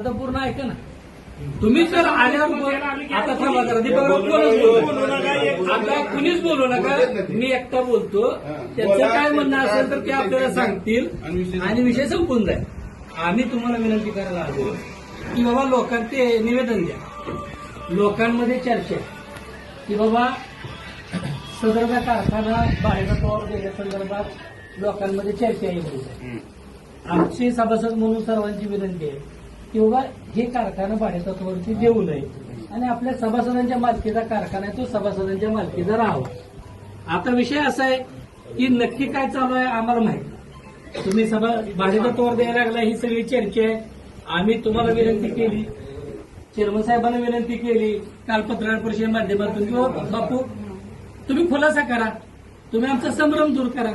आता पूर्ण ऐका ना. तुम्ही जर आल्यावर आता थांबा जरा दीपकराव कोणच बोलू नका आता कुणीच बोलू नका मी एकटा बोलतो. त्यांचं काय म्हणणं असेल तर ते आपल्याला सांगतील. आणि विषय संपून जाईल. आम्ही तुम्हाला विनंती करायला आलो. की बाबा लोकांचे निवेदन द्या. लोकांमध्ये चर्चा. की बाबा सदरचा कारखाना बाहेर तोड गेल्या संदर्भात लोकांमध्ये चर्चा येईल. आमचे सभासद म्हणून सर्वांची विनंती आहे. किंवा हे कारखाना भाडेतत्वावरती देऊ नये. आणि आपल्या सभासदांच्या मालकीचा कारखाना आहे तो सभासदांच्या मालकीचा राहावा. आता विषय असा आहे की नक्की काय चालू आहे आम्हाला माहिती तुम्ही सभा भाडेतत्वावर द्यायला लागला ही सगळी चर्चा आहे. आम्ही तुम्हाला विनंती केली चेअरमन साहेबांना विनंती केली काल पत्रकार परिषदेच्या माध्यमातून किंवा बापू तुम्ही खुलासा करा. तुम्ही आमचा संभ्रम दूर करा.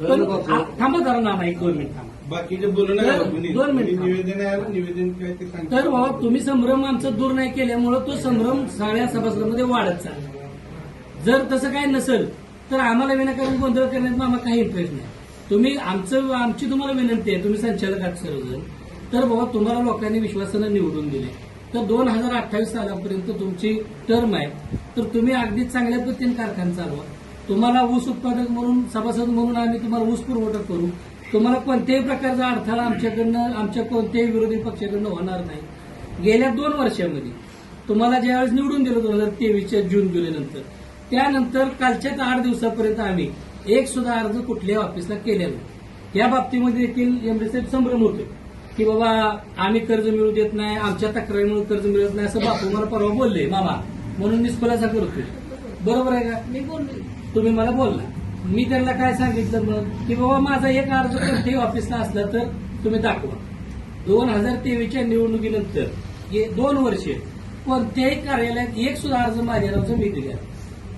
पण आ- थांबा जरा नाना एक दोन मिनिट थांबा. बाकीचे बोलू नका दोन. मिनिट. निवेदन आहे निवेदन काय ते सांगतो तर बाबा तुम्ही संभ्रम आमचा दूर नाही केल्यामुळं तो संभ्रम सगळ्या सभासदांमध्ये वाढत चालला. जर तसं काही नसेल तर आम्हाला विनाकारण गोंधळ करण्यात आम्हाला काही इंटरेस्ट नाही. तुम्ही आमचं आमची तुम्हाला विनंती आहे तुम्ही संचालक आहात सर्वजण. तर बाबा तुम्हाला लोकांनी विश्वासानं निवडून दिले. तर दोन हजार अठ्ठावीस सालापर्यंत तुमची टर्म आहे. तर तुम्ही अगदी चांगल्या पद्धतीने कारखाना चालवा. तुम्हाला ऊस उत्पादक म्हणून सभासद म्हणून आम्ही तुम्हाला ऊस पुरवठा करू. तुम्हाला कोणत्याही प्रकारचा अडथळा आमच्याकडनं आमच्या कोणत्याही विरोधी पक्षाकडनं होणार नाही. गेल्या दोन वर्षामध्ये तुम्हाला ज्यावेळेस निवडून दिलं दोन हजार तेवीसच्या जून जुलैनंतर त्यानंतर कालच्याच आठ दिवसापर्यंत आम्ही एक सुद्धा अर्ज कुठल्याही ऑफिसला केलेला नाही. या बाबतीमध्ये देखील एमडीसाहेब संभ्रम होते की बाबा आम्ही कर्ज मिळू देत नाही आमच्या तक्रारीमुळे कर्ज मिळत नाही असं बापू मला परवा बोलले मामा म्हणून मी खुलासा करतोय. बरोबर आहे का? मी बोललो. तुम्ही मला बोलला. मी त्यांना काय सांगितलं मग? की बाबा माझा एक अर्ज कोणत्याही ऑफिसला असला तर तुम्ही दाखवा. दोन हजार तेवीसच्या निवडणुकीनंतर हे दोन वर्षे कोणत्याही कार्यालयात एक सुद्धा अर्ज माझ्या मी दिला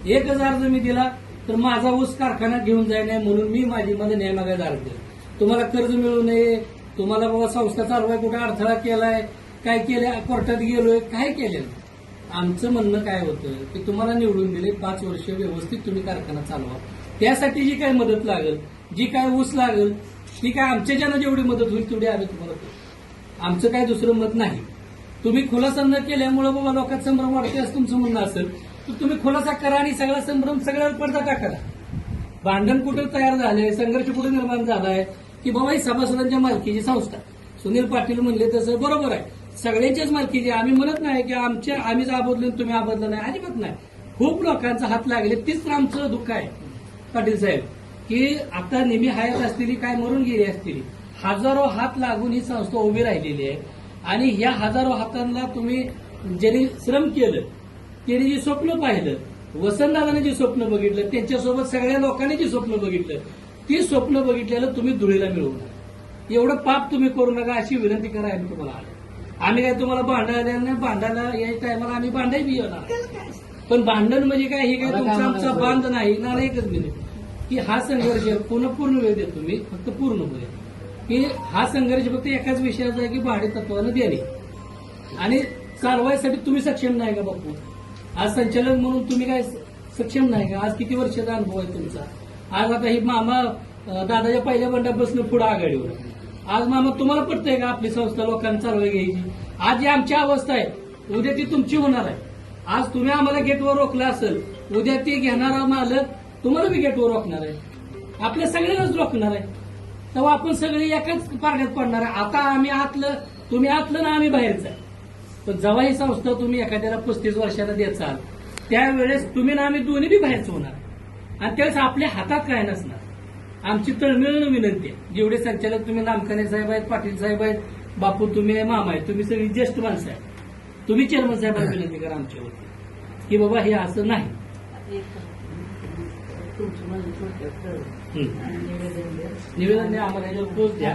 एकच अर्ज मी दिला तर माझा ऊस कारखाना घेऊन जाय नाही म्हणून मी माझी मध्ये न्यायमागायचा अर्ज दिला तुम्हाला कर्ज मिळू नये तुम्हाला बाबा संस्था चालवाय कुठे अडथळा केलाय काय केलंय कोर्टात गेलोय काय केलेलं आमचं म्हणणं काय होतं की तुम्हाला निवडून दिले पाच वर्ष व्यवस्थित तुम्ही कारखाना चालवा. त्यासाठी जी काय मदत लागेल जी काय ऊस लागेल ती काय आमच्या ज्यांना जेवढी मदत होईल तेवढी आम्ही तुम्हाला करू आमचं काय दुसरं मत नाही. तुम्ही खुलासा न केल्यामुळे बाबा लोकांत संभ्रम वाढते असं तुमचं म्हणणं असेल तर तुम्ही खुलासा करा आणि सगळा संभ्रम सगळ्यावर पडदा टाका. भांडण कुठे तयार झालंय संघर्ष कुठे निर्माण झालाय की बाबा ही सभासदांच्या मालकीची संस्था. सुनील पाटील म्हणले तसं बरोबर आहे. सगळ्यांच्याच मालकीची आम्ही म्हणत नाही की आमच्या आम्हीच आबदलो तुम्ही आबोधलं नाही. अजिबात नाही. खूप लोकांचा हात लागले. तीच तर आमचं दुःख आहे पाटील साहेब. की आता नेहमी हयात असलेली काय मरून गेली असतील. हजारो हात लागून ही संस्था उभी राहिलेली आहे. आणि या हजारो हातांना तुम्ही ज्यांनी श्रम केलं त्यांनी जे स्वप्न पाहिलं वसंतदादाने जे स्वप्न बघितलं त्यांच्यासोबत सगळ्या लोकांनी जे स्वप्न बघितलं ती स्वप्न बघितलेलं तुम्ही धुळीला मिळवणार एवढं पाप तुम्ही करू नका अशी विनंती करा आम्ही तुम्हाला आलं. आम्ही काय तुम्हाला भांडायला नाही? भांडायला या टायमाला आम्ही भांडाय बी येणार. पण भांडण म्हणजे काय? हे काय तुमचा आमचा बांध नाही. ना एकच मिनिट की हा संघर्ष पूर्ण पूर्ण वेळ देतो मी फक्त पूर्ण वेळ. की हा संघर्ष फक्त एकाच विषयाचा आहे की भाडे तत्वानं देणे आणि चालवायसाठी तुम्ही सक्षम नाही का बापू? आज संचालक म्हणून तुम्ही काय सक्षम नाही का? आज किती वर्षाचा अनुभव आहे तुमचा? आज आता ही मामा दादाच्या पहिल्या बंडापासून पुढे आघाडीवर आज मामा तुम्हाला पटतंय का आपली संस्था लोकांना चालवली घ्यायची? आज जी आमची अवस्था आहे. उद्या ती तुमची होणार आहे. आज तुम्ही आम्हाला गेटवर रोखलं असेल उद्या ती घेणारा मालक तुम्हाला बी गेटवर रोखणार आहे. आपल्या सगळ्यांनाच रोखणार आहे. तेव्हा आपण सगळे एकाच पारड्यात पडणार आहे. आता आम्ही आतलं तुम्ही आतलं ना आम्ही बाहेरचं आहे. पण जेव्हा ही संस्था तुम्ही एखाद्याला पस्तीस वर्षाला देचाल त्यावेळेस तुम्ही ना आम्ही दोन्ही बी बाहेरच होणार. आणि त्यावेळेस आपल्या हातात काय नसणार. आमची तळमिळून विनंती आहे. जेवढे संचालक तुम्ही नामखाने साहेब आहेत पाटील साहेब आहेत बापू तुम्ही आहे मामा आहे तुम्ही सगळी ज्येष्ठ माणसं आहे तुम्ही चेअरमन साहेबांना विनंती करा आमच्यावरती. की बाबा हे असं नाही. निवेदन द्या. आम्हाला पोच द्या.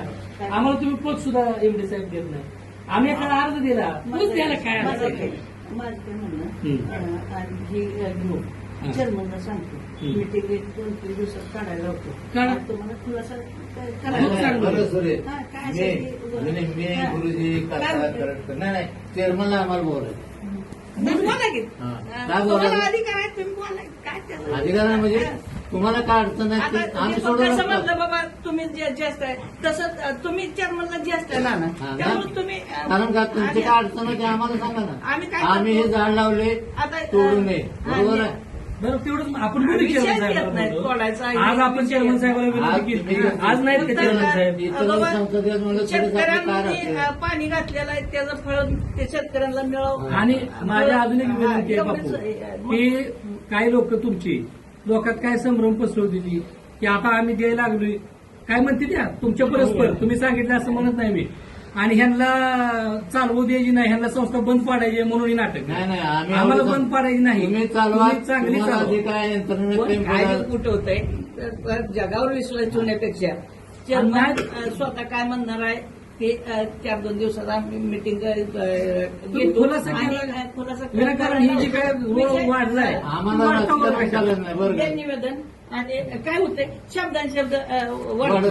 आम्हाला तुम्ही पोच सुद्धा एवढे साहेब देत नाही. आम्ही एखादा अर्ज दिला पोच द्यायला काय? माझं काय? म्हणणं? हा. चेअरमनला सांगतो. दोन तीन दिवसात काढायला होतो. तुम्हाला खुलासा. गुरुजी नाही नाही. आम्हाला बोलायचं. अधिकार म्हणजे तुम्हाला काय अडचण. म्हणलं बाबा तुम्ही जे तसं तुम्ही चेअरमनला आहे ना हा, त्यामुळे. तुम्ही कारण का तुमची काय अडचण आहे ते आम्हाला सांगा आम्ही ना काय आम्ही हे? झाड लावले आता तोडू नये बरोबर आहे? बरं तेवढंच आपण बोलू विषय चेअरमन साहेबांना. आज आपण चेअरमन साहेबांना आज विनंती केली. तुम्ही- आज नाहीत का फक्त चेअरमन साहेब. इथं बाबा, संसदेत म्हणलं थोडंसं आपलं काय शेतकऱ्यांनी? अं, पाणी घातलेलं आहे त्याचं फळ ते शेतकऱ्यांना मिळावं. आणि माझ्या अजून एक विनंती आहे हा, बापू की काही लोक तुमची लोकात काय संभ्रम पसरवते ती की आता आम्ही द्यायला लागलोय. काय म्हणते त्या? तुमच्या परस्पर तुम्ही सांगितलं असं म्हणत नाही मी. आणि ह्यांना चालवू द्यायची नाही ह्यांना संस्था बंद पाडायची आहे म्हणून ही नाटक नाही नाही आम्ही आम्हाला बंद पाडायची नाही तुम्ही चालवा तुम्ही चांगली तुम्हाला चालवा. जे काय पण. कुठं होतंय तर जगावर विश्वास ठेवण्यापेक्षा चेअरमन नाही. अं, स्वतः काय म्हणणार आहे ते चार दोन दिवसात आम्ही मिटिंग. खुलासा विनाकारण ही जी काय वाढलाय? निवेदन आणि काय होते शब्दान शब्द वाढत.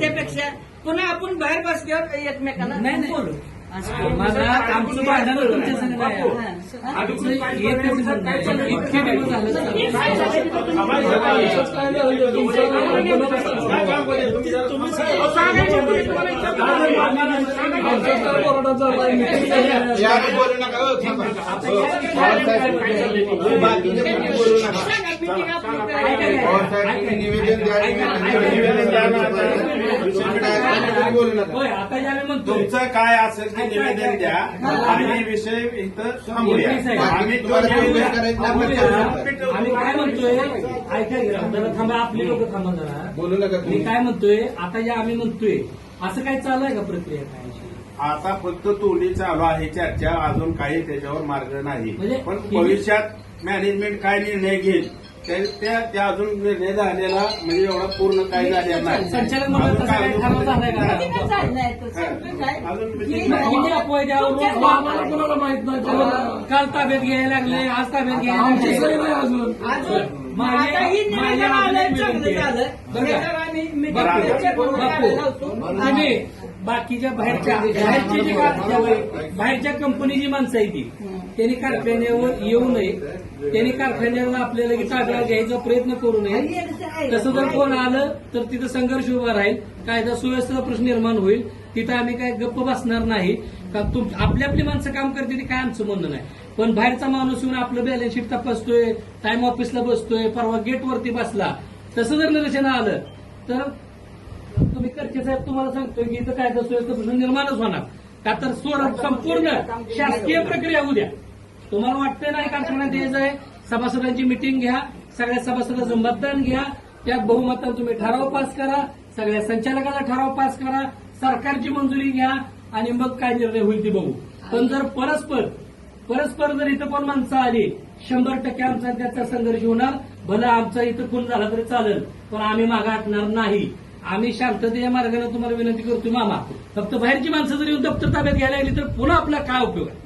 त्यापेक्षा पुन्हा आपण बाहेर बसल्यावर एकमेकाला नाही, नाही. बोलू माझा आमचं भांडण तुमच्या. हा. भांडण आहे. इतके दिवस झाले यावेळी बोलू नका? हो. हो, तुम्ही निवेदन द्या तुमचं काय असेल ते निवेदन द्या. आणि विषय इथं थांबूया. आम्ही काय म्हणतोय? ऐका जरा थांबा आपली लोक थांबा जरा. बोलू नका मी काय म्हणतोय? आता जे आम्ही म्हणतोय. असं काय चालू आहे का प्रक्रिया काय आता फक्त तोडी चालू आहे चर्चा अजून काही त्याच्यावर मार्ग नाही. म्हणजे पण भविष्यात मॅनेजमेंट काय निर्णय घेईल? त्या त्या अजून निर्णय झालेला म्हणजे एवढा पूर्ण काही झालेला अजून काय काय? आम्हाला कोणाला माहीत नाही काल ताब्यात घ्यायला लागले आज ताब्यात घ्यायला अजून माझ्या- बाकीच्या बाहेरच्या बाहेरचे जी बाहेरच्या कंपनीची माणसं आहे ती त्यांनी कारखान्यावर येऊ नये. त्यांनी कारखान्यावर आपल्याला लगेच ताब्यात घ्यायचा प्रयत्न करू नये. तसं जर कोण आलं तर तिथं संघर्ष उभा राहील. कायदा सुव्यवस्थेचा प्रश्न निर्माण होईल. तिथं आम्ही काय गप्प बसणार नाही. का तुम आपली आपली माणसं काम करते ते काय आमचं म्हणणं नाही. पण बाहेरचा माणूस येऊन आपलं बॅलन्स शीट तपासतोय टाइम ऑफिसला बसतोय परवा गेटवरती बसला. तसं जर निदर्शन आलं तर मी करके साहेब तुम्हाला सांगतोय की इथं कायदा सुव्यवस्था प्रश्न निर्माणच होणार. का तर सोड संपूर्ण शासकीय प्रक्रिया उद्या. तुम्हाला वाटतंय नाही कारखान्यात यायचं आहे? सभासदांची मिटिंग घ्या सगळ्या सभासदांचं मतदान घ्या त्यात बहुमतानं तुम्ही ठराव पास करा सगळ्या संचालकाचा ठराव पास करा सरकारची मंजुरी घ्या आणि मग काय निर्णय होईल ते बघू. पण जर परस्पर परस्पर जर इथं पण माणसं आली शंभर टक्के आमचा त्याचा संघर्ष होणार. भलं आमचा इथं खून झाला तरी चालेल पण आम्ही मागे हटणार नाही. आम्ही शांततेच्या मार्गाने तुम्हाला विनंती करतो मामा. फक्त बाहेरची माणसं जर येऊन दप्तर ताब्यात घ्यायला गेली तर पुन्हा आपला काय उपयोग आहे?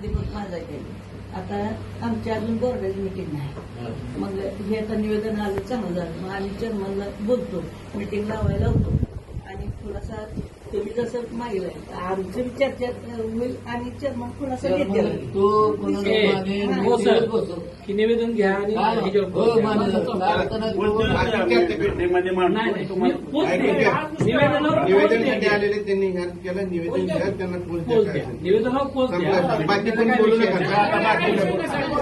दीपक माझा आता आमची अजून बोर्डाची मिटिंग नाही. मग हे आता निवेदन आलं चांगलं झालं. मग आम्ही चेअरमनला बोलतो मिटिंग लावायला होतो आणि थोडासा तुम्ही जसं मागितलं आमची होईल आणि चेअरमन घेतील तो हो सर. की निवेदन घ्या आणि हो, निवेदनसाठी. आलेले त्यांनी केलं निवेदन द्या त्यांना पोच द्या. निवेदनावर पोच द्या. बाकी कोणी बोलू नका. आता बाकी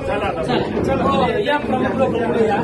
चला आता चला, चला. या प्रमुख लोकांकडे या.